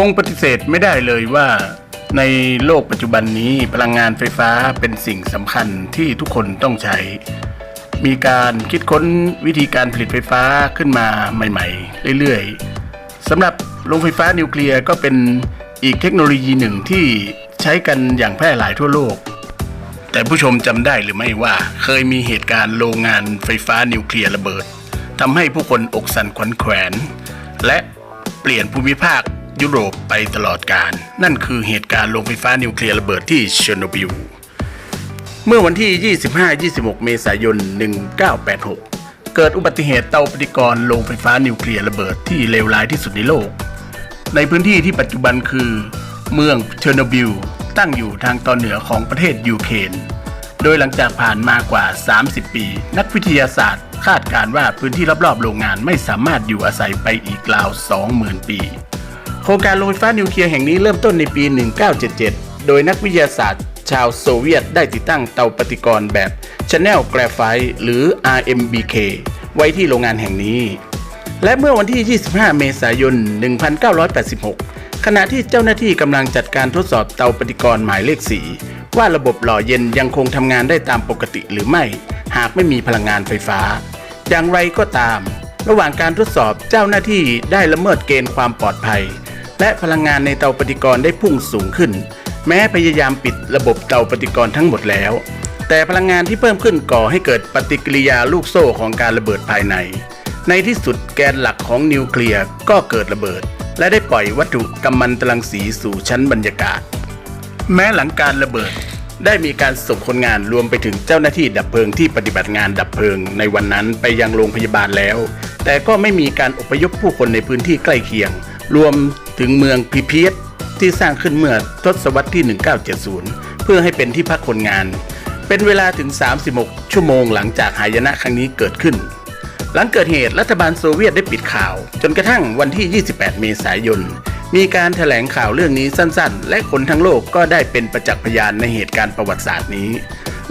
คงปฏิเสธไม่ได้เลยว่า ในโลกปัจจุบันนี้พลังงานไฟฟ้าเป็นสิ่งสำคัญที่ทุกคนต้องใช้ มีการคิดค้นวิธีการผลิตไฟฟ้าขึ้นมาใหม่ ๆ เรื่อยๆสำหรับโรงไฟฟ้านิวเคลียร์ก็เป็นอีกเทคโนโลยีหนึ่งที่ใช้กันอย่างแพร่หลายทั่วโลก แต่ผู้ชมจำได้หรือไม่ว่าเคยมีเหตุการณ์โรงงานไฟฟ้านิวเคลียร์ระเบิดทำให้ผู้คนอกสั่นขวัญแขวน และเปลี่ยนภูมิภาค ยุโรปไปตลอดกาลนั่นคือเหตุการณ์โรงไฟฟ้านิวเคลียร์ระเบิดที่เชอร์โนบิล เมื่อวันที่ 25-26 เมษายน 1986 เกิดอุบัติเหตุเตาปฏิกรณ์โรงไฟฟ้านิวเคลียร์ระเบิดที่เลวร้ายที่สุดในโลก ในพื้นที่ที่ปัจจุบันคือเมืองเชอร์โนบิลตั้งอยู่ทางตอนเหนือของประเทศยูเครนโดยหลังจากผ่านมากว่า 30 ปี นักวิทยาศาสตร์ คาดการณ์ว่าพื้นที่รอบๆ โรงงานไม่สามารถอยู่อาศัยไปอีกราว 20,000 ปี โครงการโรงไฟฟ้านิวเคลียร์แห่งนี้เริ่มต้นในปี 1977 โดยนักวิทยาศาสตร์ ชาวโซเวียตได้ติดตั้งเตาปฏิกรณ์แบบ Channel Graphite หรือ RMBK ไว้ที่โรงงานแห่งนี้ และเมื่อวันที่ 25 เมษายน 1986 ขณะที่เจ้าหน้าที่กำลังจัดการทดสอบเตาปฏิกรณ์หมายเลขสีว่าระบบหล่อเย็นยังคงทำงานได้ตามปกติหรือไม่ หากไม่มีพลังงานไฟฟ้า อย่างไรก็ตาม ระหว่างการทดสอบเจ้าหน้าที่ได้ละเมิดเกณฑ์ความปลอดภัย และพลังงานในเตาปฏิกรณ์ได้พุ่งสูงขึ้น แม้พยายามปิดระบบเตาปฏิกรณ์ทั้งหมดแล้ว แต่พลังงานที่เพิ่มขึ้นก่อให้เกิดปฏิกิริยาลูกโซ่ของการระเบิดภายใน ในที่สุดแกนหลักของนิวเคลียร์ก็เกิดระเบิด และได้ปล่อยวัตถุกัมมันตรังสีสู่ชั้นบรรยากาศ แม้หลังการระเบิดได้มีการส่งคนงานรวมไปถึงเจ้าหน้าที่ดับเพลิงที่ปฏิบัติงานดับเพลิงในวันนั้นไปยังโรงพยาบาลแล้ว แต่ก็ไม่มีการอพยพผู้คนในพื้นที่ใกล้เคียง รวม ถึงเมืองพิเพียตที่สร้างขึ้นเมื่อทศวรรษที่ 1970 เพื่อให้เป็นที่พักคนงาน เป็นเวลาถึง 36 ชั่วโมงหลังจากหายนะครั้งนี้เกิดขึ้น หลังเกิดเหตุรัฐบาลโซเวียตได้ปิดข่าว จนกระทั่งวันที่ 28 เมษายน มีการแถลงข่าวเรื่องนี้สั้นๆ และคนทั้งโลกก็ได้เป็นประจักษ์พยานในเหตุการณ์ประวัติศาสตร์นี้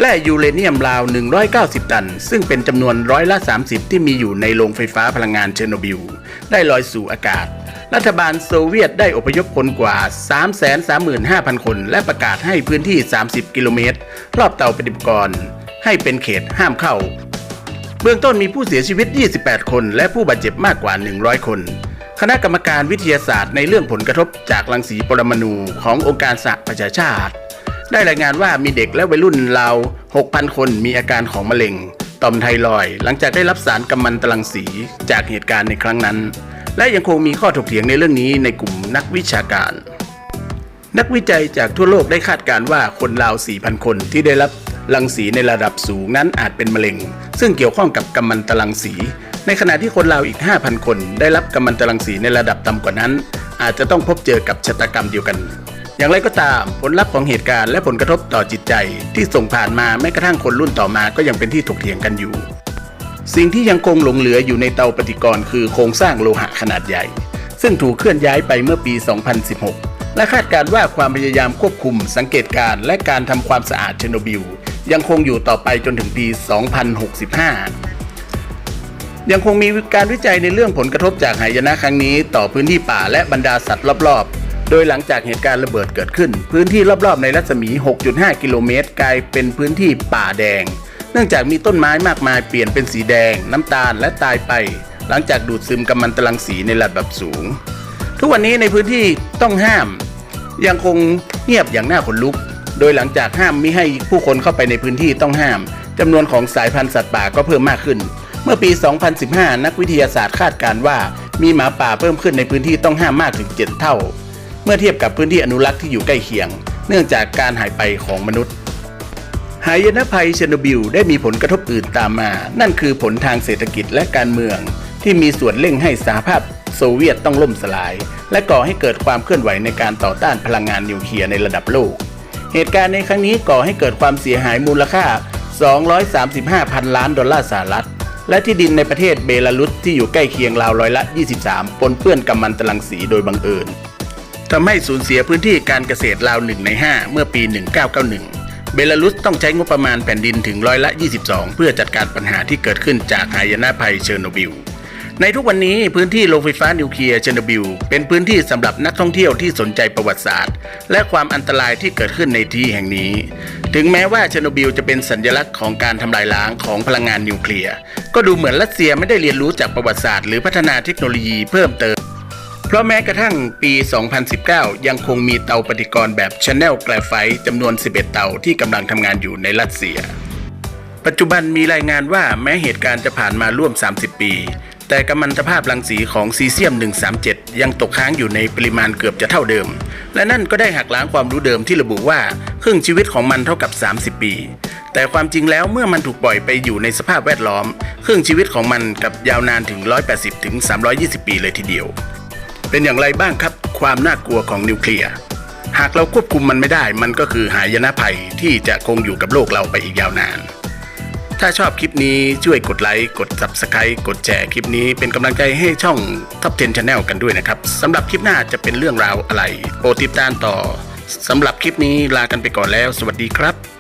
และยูเรเนียมราว 190 ตัน ซึ่งเป็นจำนวนร้อยละ 30 ที่มีอยู่ในโรงไฟฟ้าพลังงานเชอร์โนบิล ได้ลอยสู่อากาศ รัฐบาลโซเวียตได้อพยพคนกว่า 335,000 คน และประกาศให้พื้นที่ 30 กิโลเมตร รอบเตาปฏิบัติกรให้เป็นเขตห้ามเข้า เบื้องต้นมีผู้เสียชีวิต 28 คน และผู้บาดเจ็บมากกว่า 100 คน คณะกรรมการวิทยาศาสตร์ในเรื่องผลกระทบจากรังสีปรมาณูขององค์การสหประชาชาติ ได้รายงานว่ามีเด็กและวัยรุ่นราว 6,000 คนมีอาการของมะเร็ง ต่อมไทรอยหลังจากได้รับสารกัมมันตรังสีจากเหตุการณ์ในครั้งนั้น และยังคงมีข้อถกเถียงในเรื่องนี้ในกลุ่มนักวิชาการ นักวิจัยจากทั่วโลกได้คาดการณ์ว่าคนราว 4,000 คนที่ได้รับรังสีในระดับสูงนั้นอาจเป็นมะเร็ง ซึ่งเกี่ยวข้องกับกัมมันตรังสี ในขณะที่คนราวอีก 5,000 คนได้รับกัมมันตรังสีในระดับต่ำกว่านั้น อาจจะต้องพบเจอกับชะตากรรมเดียวกัน อย่างไรก็ตามผลลัพธ์ของเหตุการณ์และผลกระทบต่อจิตใจที่ส่งผ่านมาแม้กระทั่งคนรุ่นต่อมาก็ยังเป็นที่ถกเถียงกันอยู่ สิ่งที่ยังคงหลงเหลืออยู่ในเตาปฏิกรณ์คือโครงสร้างโลหะขนาดใหญ่ ซึ่งถูกเคลื่อนย้ายไปเมื่อปี 2016 และคาดการณ์ว่าความพยายามควบคุม สังเกตการณ์และการทำความสะอาดเชอร์โนบิล ยังคงอยู่ต่อไปจนถึงปี 2065 ยังคงมีการวิจัยในเรื่องผลกระทบจากหายนะครั้งนี้ต่อพื้นที่ป่าและบรรดาสัตว์รอบๆ โดยหลังจากเหตุการณ์ระเบิดเกิดขึ้น พื้นที่รอบๆ ในรัศมี 6.5 กิโลเมตร กลายเป็นพื้นที่ป่าแดง เนื่องจากมีต้นไม้มากมายเปลี่ยนเป็นสีแดง น้ำตาลและตายไป หลังจากดูดซึมกัมมันตรังสีในระดับสูง ทุกวันนี้ในพื้นที่ต้องห้าม ยังคงเงียบอย่างน่าขนลุก โดยหลังจากห้ามมิให้ผู้คนเข้าไปในพื้นที่ต้องห้ามจำนวนของสายพันธุ์สัตว์ป่าก็เพิ่มมากขึ้น เมื่อปี 2015 นักวิทยาศาสตร์คาดการว่ามีหมาป่าเพิ่มขึ้นในพื้นที่ต้องห้ามมากถึง 7 เท่า เมื่อเทียบกับพื้นที่อนุรักษ์ที่อยู่ใกล้เคียง เนื่องจากการหายไปของมนุษย์ หายนะภัยเชอร์โนบิลได้มีผลกระทบอื่นตามมา นั่นคือผลทางเศรษฐกิจและการเมือง ที่มีส่วนเร่งให้สหภาพโซเวียตต้องล่มสลาย และก่อให้เกิดความเคลื่อนไหวในการต่อต้านพลังงานนิวเคลียร์ในระดับโลก เหตุการณ์ในครั้งนี้ก่อให้เกิดความเสียหายมูลค่า 235 พันล้านดอลลาร์สหรัฐ และที่ดินในประเทศเบลารุสที่อยู่ใกล้เคียงราวร้อยละ 23 ปนเปื้อนกัมมันตรังสีโดยบังเอิญทำให้สูญเสียพื้นที่การเกษตรราวหนึ่งใน 5 เมื่อปี 1991 เบลารุสต้องใช้งบประมาณแผ่นดินถึงร้อยละ 22 เพื่อจัดการปัญหาที่เกิดขึ้นจากหายนะภัยเชอร์โนบิล ในทุกวันนี้พื้นที่โรงไฟฟ้านิวเคลียร์เชอร์โนบิล เป็นพื้นที่สำหรับนักท่องเที่ยวที่สนใจประวัติศาสตร์ และความอันตรายที่เกิดขึ้นในที่แห่งนี้ ถึงแม้ว่าเชอร์โนบิลจะเป็นสัญลักษณ์ของการทำลายล้างของพลังงานนิวเคลียร์ก็ดูเหมือนรัสเซียไม่ได้เรียนรู้จากประวัติศาสตร์หรือพัฒนาเทคโนโลยีเพิ่มเติม ราะแม้กระทั่งปี 2019 ยังคงมีเตาปฏิกรณ์แบบ Channel g r a p h i t จำนวน 11 เตาที่กำลังทำงานอยู่ในรัสเซีย ปัจจุบันมีรายงานว่าแม้เหตุการณ์จะผ่านมาร่วม 30 ปี แต่กัมมันตภาพรังสีของซีเซียม 137 ยังตกค้างอยู่ในปริมาณเกือบจะเท่าเดิม และนั่นก็ได้หักล้างความรู้เดิมที่ระบุว่าครึ่งชีวิตของมันเท่ากับ 30 ปี แต่ความจริงแล้วเมื่อมันถูกปล่อยไปอยู่ในสภาพแวดล้อม ครึ่งชีวิตของมันกับยาวนานถึง 180ถึง320 ปีเลยทีเดียว เป็นอย่างไรบ้างครับ ความน่ากลัวของนิวเคลียร์หากเราควบคุมมันไม่ได้ มันก็คือหายนะภัยที่จะคงอยู่กับโลกเราไปอีกยาวนาน ถ้าชอบคลิปนี้ช่วยกดไลค์ กด Subscribe กดแชร์คลิปนี้เป็นกำลังใจให้ช่อง Top 10 Channel กันด้วยนะครับสำหรับคลิปหน้าจะเป็นเรื่องราวอะไรโปรดติดตามต่อสำหรับคลิปนี้ลากันไปก่อนแล้ว สวัสดีครับ